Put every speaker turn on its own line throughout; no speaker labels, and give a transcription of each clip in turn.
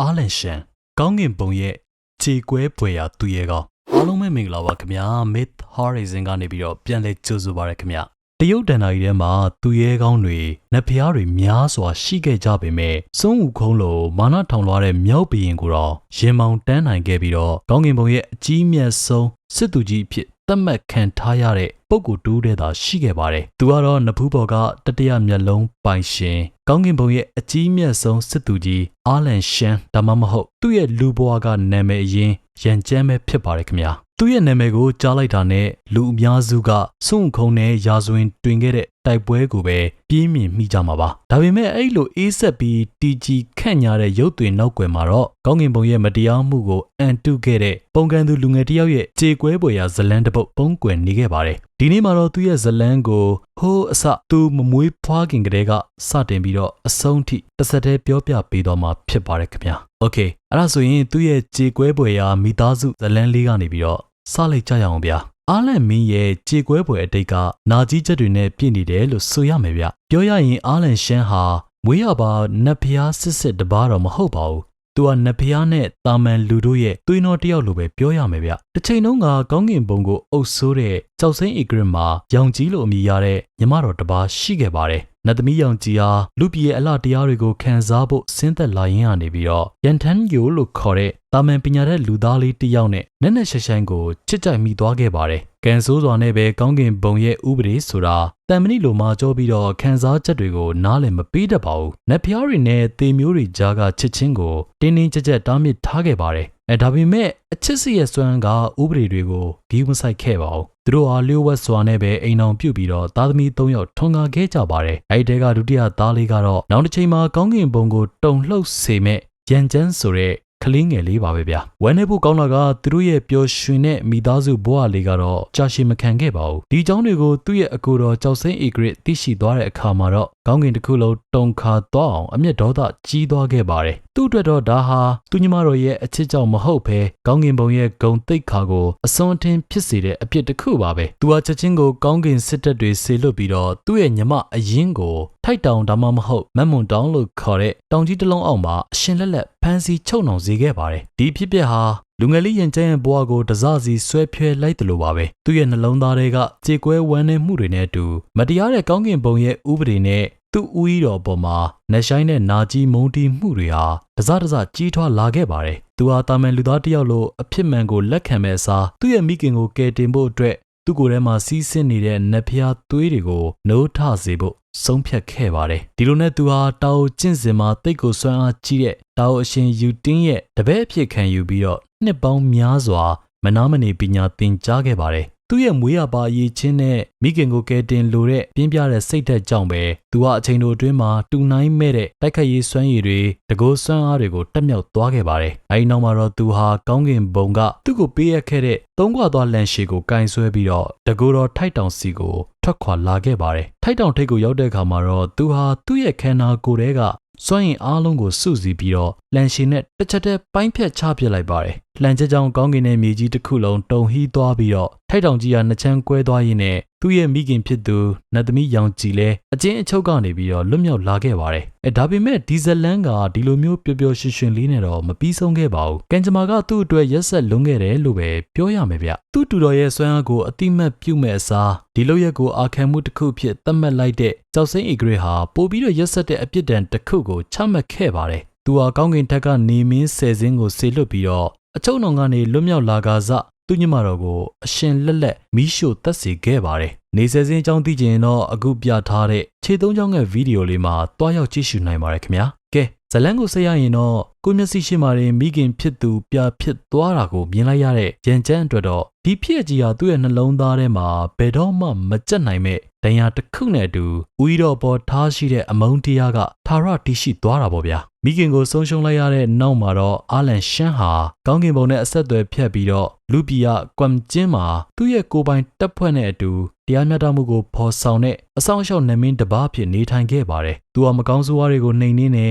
အားလန်ရှန်ကောင်းကင်ဘုံရဲ့ခြေကွဲပွေရာသူရဲ့ကောင်အားလုံးပဲမင်္ဂလာပါခင်ဗျာ Myth Horizon ကနေပြီးတော့ပြန်လဲကြိုဆိုပါရခင်ဗျာတရုတ်တန်တာကြီးထဲမှာသူရဲကောင်းတွေနတ်ဖျားတွေများစွာရှိခဲ့ကြပေမဲ့စွန့်ဦးခုံးလိုမာနထောင်လွှားတဲ့မြောက်ဘီရင်ကိုတော့ရင်မောင်တန်းနိုင်ခဲ့ပြီးတော့ကောင်းကင်ဘုံရဲ့အကြီးမြတ်ဆုံးစစ်သူကြီးအဖြစ်သတ်မှတ်ခံထားရတဲ့ ပုဂ္ဂိုလ်တူးတဲ့သာရှိခဲ့ပါတယ်။သူကတော့နဖူးပေါ်ကတတိယမျက်လုံးပိုင်ရှင်ကောင်းကင်ဘုံရဲ့အကြီးမြတ်ဆုံးစစ်သူကြီးအာလန်ရှန်ဒါမှမဟုတ်သူ့ရဲ့လူဘွားကနာမည်အရင်ရန်ကျမ်းပဲဖြစ်ပါတယ်ခင်ဗျာ။ သူ့ရဲ့နာမည်ကိုကြားလိုက်တာနဲ့လူအများစုကစွန့်ခုံနဲ့ရာဇဝင်တွင်ခဲ့တဲ့တိုက်ပွဲကိုပဲပြင်းမြင်မိကြမှာပါ။ဒါပေမဲ့အဲ့လိုအေးဆက်ပြီးတီကြီးခန့်ညာတဲ့ရုပ်သွင်းနောက်ွယ်မှာတော့ကောင်းကင်ဘုံရဲ့မတရားမှုကိုအန်တုခဲ့တဲ့ပုံကန်သူလူငယ်တစ်ယောက်ရဲ့ကြေကွဲပွေရာဇလန်းတစ်ပုတ်ပုံကွယ်နေခဲ့ပါတယ်။ဒီနေ့မှာတော့သူ့ရဲ့ဇလန်းကိုဟိုးအစသူမမွေးဖွားခင်ကတည်းကစတင်ပြီးတော့အဆုံးထိတစ်ဆက်တည်းပြောပြပေးတော့မှာဖြစ်ပါတယ်ခင်ဗျာ။ Okay အဲ့ဒါဆိုရင်သူ့ရဲ့ကြေကွဲပွေရာမိသားစုဇလန်းလေးကနေပြီးတော့ စလိုက်ကြရအောင်ဗျာ။အားလန်မင်းရဲ့ကြေကွဲပွဲအတိတ်ကနာကြီးချက်တွေနဲ့ပြည့်နေတယ်လို့ဆိုရမယ်ဗျ။ပြောရရင်အားလန်ရှမ်းဟာမွေးရပါနတ်ဖျားစစ်စစ်တပါးတော့မဟုတ်ပါဘူး။သူကနတ်ဖျားနဲ့တာမန်လူတို့ရဲ့သွေးတော်တယောက်လိုပဲပြောရမယ်ဗျ။တစ်ချိန်လုံးကကောင်းကင်ဘုံကိုအုပ်ဆိုးတဲ့ကြောက်စိမ့်အီဂရစ်မှာရောင်ကြီးလိုအမည်ရတဲ့ညီမတော်တပါးရှိခဲ့ပါတယ်။ နတ်သမီးရောင်ကြီးဟာလူပြည်ရဲ့အလှတရားတွေကိုခံစားဖို့ဆင်းသက်လာရင်းကနေပြီးတော့ရန်ထန်ယိုလို့ခေါ်တဲ့တာမန်ပညာတဲ့လူသားလေးတစ်ယောက်နဲ့နက်နက်ရှိုင်းရှိုင်းကိုချစ်ကြိုက်မိသွားခဲ့ပါတယ်။ကန်ဆိုးစွာနဲ့ပဲကောင်းကင်ဘုံရဲ့ဥပဒေဆိုတာတန်မဏိလိုမှာကြောပြီးတော့ခံစားချက်တွေကိုနားလည်မပေးတတ်ပါဘူး။နတ်ဖျားတွေနဲ့သေမျိုးတွေကြားကချစ်ချင်းကိုတင်းတင်းကြပ်ကြပ်တားမြစ်ထားခဲ့ပါတယ်။ အဲဒါပေမဲ့အချစ်စီရဲ့စွမ်းကဥပဒေတွေကိုဂီးမဆိုင်ခဲ့ပါဘူး။သူတို့ဟာလျှို့ဝှက်စွာနဲ့ပဲအိမ်အောင်ပြုတ်ပြီးတော့သားသမီး၃ယောက်ထွန်ကားခဲ့ကြပါတယ်။အဲဒီတဲကဒုတိယသားလေးကတော့နောက်တစ်ချိန်မှာကောင်းကင်ဘုံကိုတုံလှုပ်စေမဲ့ရန်ကျန်းဆိုတဲ့ကလေးငယ်လေးပါပဲဗျာဝမ်းနေဖို့ကောင်းတာကသူတို့ရဲ့ပျော်ရွှင်တဲ့မိသားစုဘဝလေးကတော့ကြာရှည်မခံခဲ့ပါဘူးဒီအကြောင်းတွေကိုသူ့ရဲ့အကူတော်ကြောက်စိမ့်အေဂရစ်သိရှိသွားတဲ့အခါမှာတော့ ကောင်းကင်တစ်ခုလုံးတုံခါသွားအောင်အမျက်ဒေါသကြီးသွားခဲ့ပါတယ်သူ့အတွက်တော့ဒါဟာသူညီမတော်ရဲ့အချစ်ကြောင့်မဟုတ်ဘဲကောင်းကင်ဘုံရဲ့ဂုံတိတ်ခါကိုအစွန်းအထင်းဖြစ်စေတဲ့အဖြစ်တစ်ခုပါပဲသူဟာချက်ချင်းကိုကောင်းကင်စစ်တပ်တွေဆေလွတ်ပြီးတော့သူ့ရဲ့ညီမအရင်ကိုထိုက်တောင်ဒါမှမဟုတ်မက်မွန်တောင်လို့ခေါ်တဲ့တောင်ကြီးတစ်လုံးအောက်မှာအရှင်လက်လက်ဖမ်းဆီးချုပ်နှောင်စေခဲ့ပါတယ်ဒီဖြစ်ပျက်ဟာ လူငယ်လေးရင်ကျန်းရဲ့ဘဝကိုတစစီဆွဲဖြဲလိုက်တယ်လို့ပါပဲသူ့ရဲ့နှလုံးသားတွေကကြေကွဲဝမ်းနည်းမှုတွေနဲ့အတူမတရားတဲ့ကောင်းကင်ဘုံရဲ့ဥပဒေနဲ့သူ့ဦးဤတော်ပေါ်မှာနှဆိုင်တဲ့နာကြီးမုန်းတီးမှုတွေဟာတစတစကြီးထွားလာခဲ့ပါတယ်။သူဟာတာမန်လူသားတစ်ယောက်လိုအဖြစ်မှန်ကိုလက်ခံမဲ့အစားသူ့ရဲ့မိခင်ကိုကယ်တင်ဖို့အတွက်သူ့ကိုယ်ထဲမှာစီးဆင်းနေတဲ့နဖျားသွေးတွေကိုနိုးထစေဖို့ဆုံးဖြတ်ခဲ့ပါတယ်။ဒီလိုနဲ့သူဟာတာအိုကျင့်စဉ်မှာတိတ်ကိုဆွမ်းအားကြီးတဲ့တာအိုအရှင်ယူတင်းရဲ့တပည့်အဖြစ်ခံယူပြီးတော့ နှစ်ပေါင်းများစွာမနာမနေပညာသင်ကြားခဲ့ပါတယ်သူ့ရဲ့မွေးရပါအရေးချင်းနဲ့မိခင်ကိုကယ်တင်လိုတဲ့ပြင်းပြတဲ့စိတ်ဓာတ်ကြောင့်ပဲသူဟာအချိန်တို့အတွင်းမှာတူနိုင်မဲ့တဲ့တိုက်ခတ်ရေးစွမ်းရည်တွေတကိုးစွမ်းအားတွေကိုတက်မြောက်သွားခဲ့ပါတယ်။အဲဒီနောက်မှာတော့သူဟာကောင်းကင်ဘုံကသူ့ကိုပေးရခဲ့တဲ့သုံးခွာသွားလန်ရှည်ကိုကင်ဆွဲပြီးတော့တကိုးတော်ထိုက်တောင်စီကိုထွက်ခွာလာခဲ့ပါတယ်။ထိုက်တောင်ထိတ်ကိုရောက်တဲ့အခါမှာတော့သူဟာသူ့ရဲ့ခန္ဓာကိုယ်ထဲကစွန့်ရင်အားလုံးကိုစုစည်းပြီးတော့လန်ရှင်နဲ့တစ်ချက်တည်းပိုင်းဖြတ်ချပစ်လိုက်ပါတယ်။ လှန်ချက်ကြောင်ကောင်းကင်တဲ့မြေကြီးတစ်ခုလုံးတုံဟီးသွားပြီးတော့ထိုက်တောင်ကြီးကနှစ်ချမ်းကွဲသွားရင်းနဲ့သူ့ရဲ့မိခင်ဖြစ်သူနတ်သမီးရောင်ကြီးလဲအချင်းအချုပ်ကနေပြီးတော့လွတ်မြောက်လာခဲ့ပါတယ်။အဲဒါပေမဲ့ဒီဇလန်ကဒီလိုမျိုးပျော်ပျော်ရွှင်ရွှင်လေးနဲ့တော့မပြီးဆုံးခဲ့ပါဘူး။ကန်ဂျမာကသူ့အတွက်ရက်ဆက်လွန်ခဲ့တယ်လို့ပဲပြောရမယ်ဗျ။သူ့တူတော်ရဲ့ဆွမ်းအားကိုအတိမတ်ပြုမဲ့အစားဒီလိုရက်ကိုအာခံမှုတစ်ခုဖြစ်သတ်မှတ်လိုက်တဲ့ကြောက်စိမ့်အီဂရစ်ဟာပို့ပြီးတော့ရက်ဆက်တဲ့အပြစ်ဒဏ်တစ်ခုကိုချမှတ်ခဲ့ပါတယ်။သူဟာကောင်းကင်ထက်ကနေမင်းဆယ်စင်းကိုဆေလွတ်ပြီးတော့ အချုံနှောင်ကနေလွတ်မြောက်လာကစားသူညမတော်ကိုအရှင်လက်လက်မီးရှို့တက်စေခဲ့ပါတယ်။နေဆယ်စင်းအကြောင်းသိချင်တော့အခုပြထားတဲ့ခြေသုံးချောင်းရဲ့ဗီဒီယိုလေးမှာတွားရောက်ကြည့်ရှုနိုင်ပါတယ်ခင်ဗျာ။ကဲဇလန်းကိုဆက်ရရင်တော့ကိုမျက်စိရှိမှရင်မိခင်ဖြစ်သူပြဖြစ်သွားတာကိုမြင်လိုက်ရတဲ့ရန်ကျန်းအတွက်တော့ဒီဖြစ်ကြီးဟာသူ့ရဲ့နှလုံးသားထဲမှာဘယ်တော့မှမကြက်နိုင်မဲ့ ဒဏ်ရာတစ်ခုနဲ့အတူဦးရီတော်ပေါ်ထားရှိတဲ့အမုန်းတရားကသာရတိရှိသွားတာပေါ့ဗျာမိခင်ကိုဆုံးရှုံးလိုက်ရတဲ့နောက်မှာတော့အာလန်ရှန်းဟာကောင်းကင်ဘုံနဲ့အဆက်အသွယ်ဖြတ်ပြီးတော့လူပီယာကွမ်ကျင်းမှာသူ့ရဲ့ကိုယ်ပိုင်တပ်ဖွဲ့နဲ့အတူတရားမျှတမှုကိုဖော်ဆောင်တဲ့အဆောင်အရှောက်နမင်းတပားဖြစ်နေထိုင်ခဲ့ပါတယ်။သူဟာမကောင်းဆိုးဝါးတွေကိုနှိမ်နင်းနေ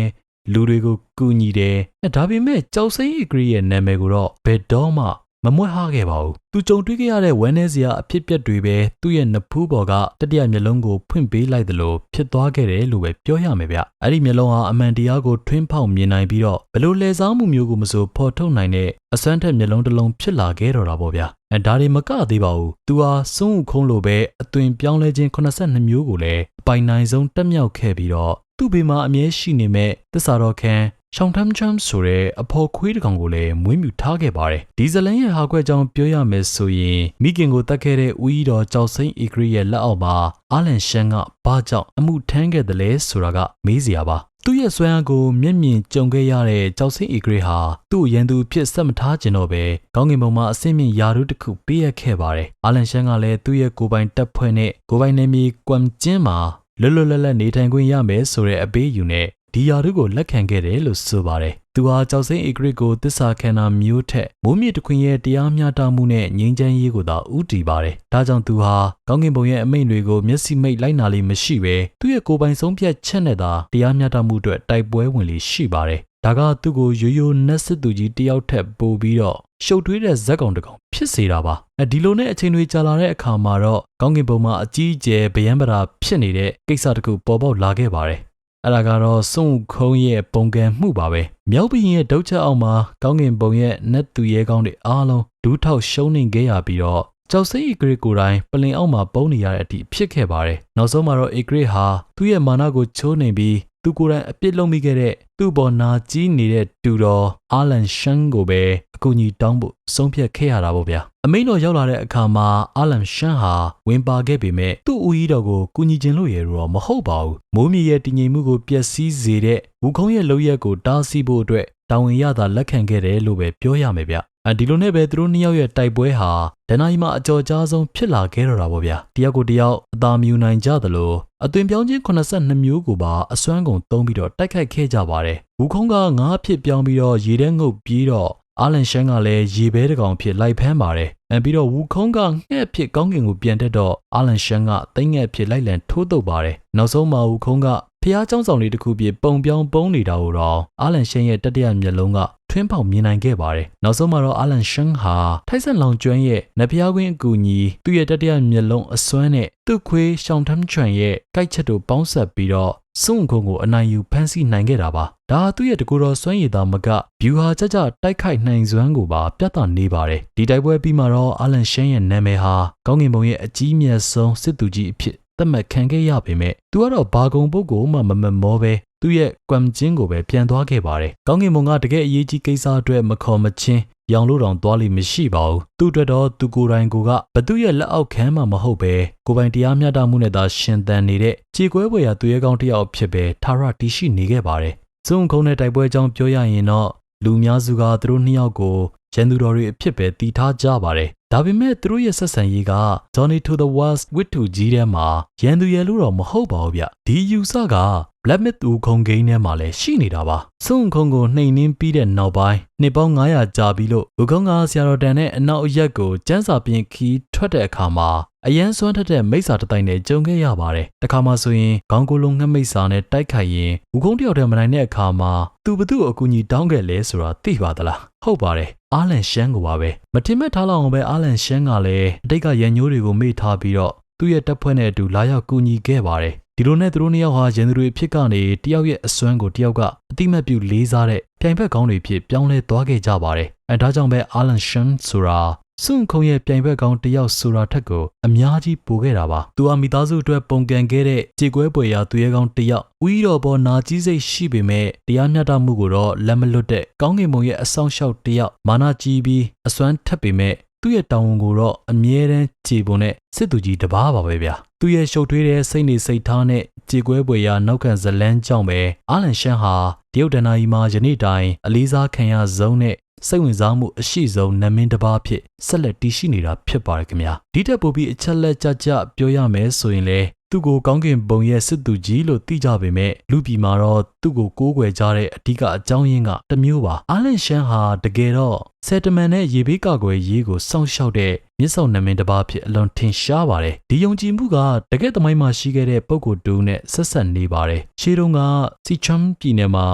လူတွေကိုကူညီတယ်။ဒါပေမဲ့ကြောက်စိမ့်အဂရီရဲ့နာမည်ကိုတော့ဘယ်တော့မှ မမွဲဟားခဲ့ပါဘူးသူကြုံတွေ့ခဲ့ရတဲ့ဝမ်းနည်းစရာအဖြစ်အပျက်တွေပဲသူ့ရဲ့နဖူးပေါ်ကတတိယမျက်လုံးကိုဖွင့်ပေးလိုက်သလိုဖြစ်သွားခဲ့တယ်လို့ပဲပြောရမယ်ဗျအဲ့ဒီမျက်လုံးဟာအမှန်တရားကိုထွင်းဖောက်မြင်နိုင်ပြီးတော့ဘလို့လဲစားမှုမျိုးကိုမဆိုဖော်ထုတ်နိုင်တဲ့အစွမ်းထက်မျက်လုံးတစ်လုံးဖြစ်လာခဲ့တော့တာပေါ့ဗျာအဲဒါတွေမကသေးပါဘူးသူဟာစွန့်ဥခုံးလိုပဲအသွင်ပြောင်းလဲခြင်း82မျိုးကိုလည်းအပိုင်နိုင်ဆုံးတက်မြောက်ခဲ့ပြီးတော့သူ့ဘေးမှာအမြဲရှိနေမဲ့သစ္စာတော်ခံ ရှောင်းထမ်ချမ်ဆိုတဲ့အဖော်ခွေးတစ်ကောင်ကိုလည်းမွေးမြူထားခဲ့ပါတယ်ဒီဇလန်ရဲ့ဟာခွဲကြောင့်ပြောရမယ်ဆိုရင်မိခင်ကိုတတ်ခဲ့တဲ့ဦးကြီးတော်ကြောက်စိမ့်အီဂရီရဲ့လက်အောက်မှာအာလန်ရှန်ကဘာကြောင့်အမှုထမ်းခဲ့တယ်လဲဆိုတာကမေးစရာပါသူ့ရဲ့ဆွမ်းအားကိုမျက်မြင်ကြုံခဲ့ရတဲ့ကြောက်စိမ့်အီဂရီဟာသူ့ရန်သူဖြစ်ဆက်မထားခြင်းတော့ပဲကောင်းကင်ဘုံမှာအစင်းမြင့်ယာရုတစ်ခုပေးရခဲ့ပါတယ်အာလန်ရှန်ကလည်းသူ့ရဲ့ကိုယ်ပိုင်တပ်ဖွဲ့နဲ့ကိုယ်ပိုင်နေမီကွမ်ကျင်းမှာလွတ်လွတ်လပ်လပ်နေထိုင်ခွင့်ရမယ်ဆိုတဲ့အပေးယူနဲ့ ဒီယာတို့ကိုလက်ခံခဲ့တယ်လို့ဆိုပါတယ်။သူဟာကြောက်စိမ့်ဧကရစ်ကိုတစ္ဆာခံတာမျိုးထက်မိုးမြစ်တခွင်ရဲ့တရားမျှတမှုနဲ့ငြိမ်းချမ်းရေးကိုသာဥတီပါတယ်။ဒါကြောင့်သူဟာကောင်းကင်ဘုံရဲ့အမိန့်တွေကိုမျက်စိမိတ်လိုက်နာလေးမရှိဘဲသူ့ရဲ့ကိုယ်ပိုင်ဆုံးဖြတ်ချက်နဲ့သာတရားမျှတမှုအတွက်တိုက်ပွဲဝင်လေးရှိပါတယ်။ဒါကသူ့ကိုရိုးရိုးနက်စစ်သူကြီးတယောက်ထက်ပိုပြီးတော့ရှုပ်ထွေးတဲ့ဇက်ကောင်တစ်ကောင်ဖြစ်စေတာပါအဲဒီလိုနဲ့အချိန်တွေကြာလာတဲ့အခါမှာတော့ကောင်းကင်ဘုံမှာအကြီးအကျယ်ဗယံပရာဖြစ်နေတဲ့ကိစ္စတစ်ခုပေါ်ပေါက်လာခဲ့ပါတယ် အဲ့ဒါကတော့စွန့်ခုံးရဲ့ပုံကံမှုပါပဲမြောက်ဘရင်ရဲ့ဒုတ်ချက်အောက်မှာကောင်းကင်ဘုံရဲ့နတ်သူရဲကောင်းတွေအားလုံးဒူးထောက်ရှုံးနေခဲ့ရပြီးတော့ကျောက်စိတ်ဧကရစ်ကိုယ်တိုင်ပလင်အောက်မှာပုံနေရတဲ့အထိဖြစ်ခဲ့ပါတယ်နောက်ဆုံးမှာတော့ဧကရစ်ဟာသူ့ရဲ့မာနကိုချိုးနေပြီးသူကိုယ်တိုင်အပြစ်လုပ်မိခဲ့တဲ့သူ့ပေါ်နာကြီးနေတဲ့တူတော်အာလန်ရှန်ကိုပဲ အကူအညီတောင်းဖို့ဆုံးဖြတ်ခဲ့ရတာပေါ့ဗျာအမိန်တော်ရောက်လာတဲ့အခါမှာအာလန်ရှန်ဟာဝင်ပါခဲ့ပေမဲ့သူ့ဦးကြီးတော်ကိုကူညီခြင်းလို့ရတော့မဟုတ်ပါဘူးမိုးမြေရဲ့တည်ငြိမ်မှုကိုပျက်စီးစေတဲ့ဝူခုံးရဲ့လုပ်ရက်ကိုတားဆီးဖို့အတွက်တာဝန်ရတာလက်ခံခဲ့တယ်လို့ပဲပြောရမယ်ဗျအဲဒီလိုနဲ့ပဲသူတို့နှစ်ယောက်ရဲ့တိုက်ပွဲဟာဒဏ္ဍာရီမှာအကြော်ကြားဆုံးဖြစ်လာခဲ့တော့တာပေါ့ဗျာတယောက်ကိုတယောက်အသာမြူနိုင်ကြသလိုအသွင်ပြောင်းခြင်း82မျိုးကိုပါအစွမ်းကုန်သုံးပြီးတော့တိုက်ခိုက်ခဲ့ကြပါတယ်ဝူခုံးကငါးဖြစ်ပြောင်းပြီးတော့ရေထဲငုပ်ပြီးတော့ အာလန်ရှန်ကလည်းရေဘဲတကောင်ဖြစ်လိုက်ဖမ်းပါတယ်။အဲပြီးတော့ဝူခုံးကငှက်ဖြစ်ကောင်းကင်ကိုပြန်တက်တော့အာလန်ရှန်ကသိငှက်ဖြစ်လိုက်လံထိုးတုပ်ပါတယ်။နောက်ဆုံးမှာဝူခုံးကဖျားเจ้าဆောင်လေးတစ်ခုပြပုံပြောင်းပုံနေတာကိုတော့အာလန်ရှန်ရဲ့တတိယမျက်လုံးကထွင်းပေါက်မြင်နိုင်ခဲ့ပါတယ်။နောက်ဆုံးမှာတော့အာလန်ရှန်ဟာထိုက်ဆန်လောင်ကျွမ်းရဲ့နဖျားခွင်းအကူညီသူ့ရဲ့တတိယမျက်လုံးအစွမ်းနဲ့သူ့ခွေးရှောင်းထမ်းချွန်ရဲ့ကြိုက်ချက်တို့ပေါင်းဆက်ပြီးတော့ စွန့်ခုံကိုအနိုင်ယူဖမ်းဆီးနိုင်ခဲ့တာပါ။ဒါသူ့ရဲ့တကူတော်စွမ်းရည်သားမကဗျူဟာကြကြတိုက်ခိုက်နိုင်စွမ်းကိုပါပြသနေပါတယ်။ဒီတိုက်ပွဲပြီးမှတော့အာလန်ရှန်ရဲ့နာမည်ဟာကောင်းကင်ဘုံရဲ့အကြီးမြတ်ဆုံးစစ်သူကြီးအဖြစ်သတ်မှတ်ခံခဲ့ရပေမဲ့သူကတော့ဘာကုံပုတ်ကိုမှမမမောပဲ သူ့ရဲ့ကွမ်ကျင်းကိုပဲပြန်သွားခဲ့ပါတယ်။ကောင်းကင်ဘုံကတကယ်အရေးကြီးကိစ္စအတွက်မခေါ်မချင်းရောင်လို့တောင်သွားလိမ့်မရှိပါဘူးသူ့အတွက်တော့သူကိုယ်တိုင်ကိုကဘသူရဲ့လက်အောက်ခံမှမဟုတ်ပဲကိုပိုင်တရားမျှတမှုနဲ့သာရှင်သန်နေတဲ့ကြေကွဲပွဲရာသူရဲကောင်းတစ်ယောက်ဖြစ်ပဲထာရတီရှိနေခဲ့ပါတယ်စုံခုံးတဲ့တိုက်ပွဲအကြောင်းပြောရရင်တော့လူများစုကသူတို့နှစ်ယောက်ကို ရန်သူတော်တွေအဖြစ်ပဲတည်ထားကြပါတယ်ဒါပေမဲ့သူတို့ရဲ့ဆက်ဆံရေးက Johnny to the West ဝစ်တူကြီးထဲမှာရန်သူရလို့တော့မဟုတ်ပါဘူးဗျဒီယူဆက Black Myth ဦးခုံဂိမ်းထဲမှာလည်းရှိနေတာပါစွန့်ခုံကိုနှိမ်နှင်းပြီးတဲ့နောက်ပိုင်းနှစ်ပေါင်း900ကြာပြီလို့ဦးခုံကဆရာတော်တန်နဲ့အနောက်အရက်ကိုစန်းစာပြင်ခီးထွက်တဲ့အခါမှာအရန်စွမ်းထက်တဲ့မိစ္ဆာတတိုင်းနဲ့ကြုံခဲ့ရပါတယ်။တခါမှဆိုရင်ခေါင်းကိုယ်လုံးငှက်မိစ္ဆာနဲ့တိုက်ခိုက်ရင်ဦးကုန်းတယောက်တည်းမနိုင်တဲ့အခါမှာသူဘသူ့အကူကြီးတောင်းခဲ့လဲဆိုတာသိပါသလား။ဟုတ်ပါတယ်။ အာလန်ရှန်ကိုပါပဲ။မထင်မဲ့ထားလောက်အောင်ပဲအာလန်ရှန်ကလည်းအတိတ်ကရန်ညိုးတွေကိုမေ့ထားပြီးတော့သူ့ရဲ့တပ်ဖွဲ့နဲ့အတူလာရောက်ကူညီခဲ့ပါတယ်ဒီလိုနဲ့သူတို့နှစ်ယောက်ဟာရန်သူတွေဖြစ်ကနေတယောက်ရဲ့အစွမ်းကိုတယောက်ကအတိမတ်ပြုလေးစားတဲ့ပြိုင်ဘက်ကောင်းတွေဖြစ်ပြောင်းလဲသွားခဲ့ကြပါတယ်။အဲဒါကြောင့်ပဲအာလန်ရှန်ဆိုတာ စွန့်ခုံရဲ့ပြိုင်ဘက်ကောင်းတယောက်ဆိုတာထက်ကိုအများကြီးပိုခဲ့တာပါ။သူဟာမိသားစုအတွက်ပုံကန်ခဲ့တဲ့ကြေကွဲပွဲရာသူရဲကောင်းတယောက်။ဦးတော်ပေါ်နာကြီးစိတ်ရှိပေမဲ့တရားမျှတမှုကိုတော့လက်မလွတ်တဲ့ကောင်းကင်ဘုံရဲ့အဆောင်ရှောက်တယောက်မာနာကြီးပြီးအစွမ်းထက်ပေမဲ့ သူ့ရဲ့တောင်းဝန်ကိုတော့အမြဲတမ်းခြေပုံနဲ့စစ်သူကြီးတပားပါပဲဗျာသူ့ရဲ့ရှုပ်ထွေးတဲ့စိတ်နေစိတ်ထားနဲ့ကြေကွဲပွေရာနောက်ခံဇလန်းကြောင့်ပဲအာလန်ရှန်ဟာတရုတ်ဒဏ္ဍာရီမှာယနေ့တိုင်အလေးစားခံရဆုံးနဲ့စိတ်ဝင်စားမှုအရှိဆုံးနမင်းတစ်ပါးဖြစ်ဆက်လက်တည်ရှိနေတာဖြစ်ပါတယ်ခင်ဗျာဒီတက်ပိုပြီးအချက်လက်ကြကြပြောရမယ်ဆိုရင်လေ သူ့ကိုကောင်းကင်ဘုံရဲ့စစ်သူကြီးလို့သိကြပေမဲ့လူပြည်မှာတော့သူ့ကိုကိုးကွယ်ကြတဲ့အဓိကအကြောင်းရင်းကတစ်မျိုးပါအာလန်ရှန်ဟာတကယ်တော့ဆယ်တမန်နဲ့ရေဘေးကာကွယ်ရေးကိုစောင့်ရှောက်တဲ့မြစ်ဆောင်နမင်းတစ်ပါးဖြစ်အလွန်ထင်ရှားပါတယ်ဒီယုံကြည်မှုကတကယ်သမိုင်းမှာရှိခဲ့တဲ့ပုံကိုတူနဲ့ဆက်ဆက်နေပါတယ်ရှေးတုန်းကစီချမ်ပြည်နယ်မှာ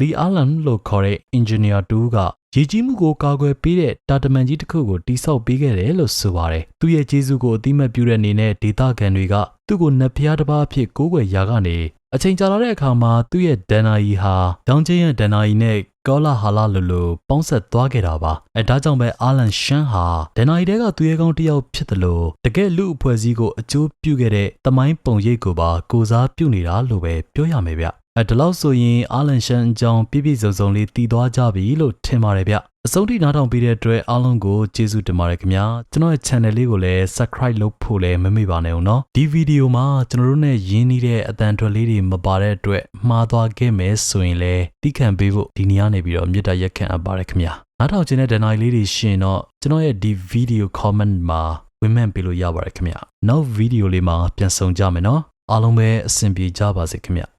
လီအာလန်လို့ခေါ်တဲ့ engineer တူက ရည်ကြီးမှုကိုကာကွယ်ပေးတဲ့တာတမန်ကြီးတစ်ခုကိုတိစောက်ပေးခဲ့တယ်လို့ဆိုပါတယ်။သူ့ရဲ့ကျေးဇူးကိုအတိမတ်ပြုတဲ့အနေနဲ့ဒေတာကန်တွေကသူ့ကိုနတ်ဖျားတစ်ပါးအဖြစ်ကိုးကွယ်ရာကနေအချိန်ကြာလာတဲ့အခါမှာသူ့ရဲ့ဒန်နာယီဟာတောင်ချင်းရဲ့ဒန်နာယီနဲ့ကောလာဟာလာလိုလိုပေါင်းဆက်သွားခဲ့တာပါအဲဒါကြောင့်ပဲအာလန်ရှန်ဟာဒန်နာယီတဲကသူရဲ့ကောင်းတစ်ယောက်ဖြစ်တယ်လို့တကယ်လူအဖွဲ့အစည်းကိုအကျိုးပြုခဲ့တဲ့တမိုင်းပုံရိပ်ကိုပါကိုစားပြုနေတာလို့ပဲပြောရမယ်ဗျ အဲဒီလောက်ဆိုရင်အာလန်ရှန်အကြောင်းပြည့်ပြည့်စုံစုံလေးတည်သွားကြပြီလို့ထင်ပါတယ်ဗျအဆုံးထိနားထောင်ပေးတဲ့အတွက်အားလုံးကိုကျေးဇူးတင်ပါတယ်ခင်ဗျာကျွန်တော်ရဲ့ channel လေးကိုလည်း subscribe လုပ်ဖို့လည်းမမေ့ပါနဲ့ဦးနော်ဒီဗီဒီယိုမှာကျွန်တော်တို့နဲ့ရင်းနှီးတဲ့အတန်ထွက်လေးတွေမပါတဲ့အတွက်မှားသွားခဲ့မယ်ဆိုရင်လည်းတိခံပေးဖို့ဒီနေ့ကနေပြီးတော့မြစ်တာရက်ခံအပ်ပါတယ်ခင်ဗျာနားထောင်ခြင်းတဲ့ဒဏ္ဍာရီလေးတွေရှင်တော့ကျွန်တော်ရဲ့ဒီဗီဒီယို comment မှာဝင်မှန်ပေးလို့ရပါတယ်ခင်ဗျာနောက်ဗီဒီယိုလေးမှာပြန်ဆောင်ကြမယ်နော်အားလုံးပဲအဆင်ပြေကြပါစေခင်ဗျာ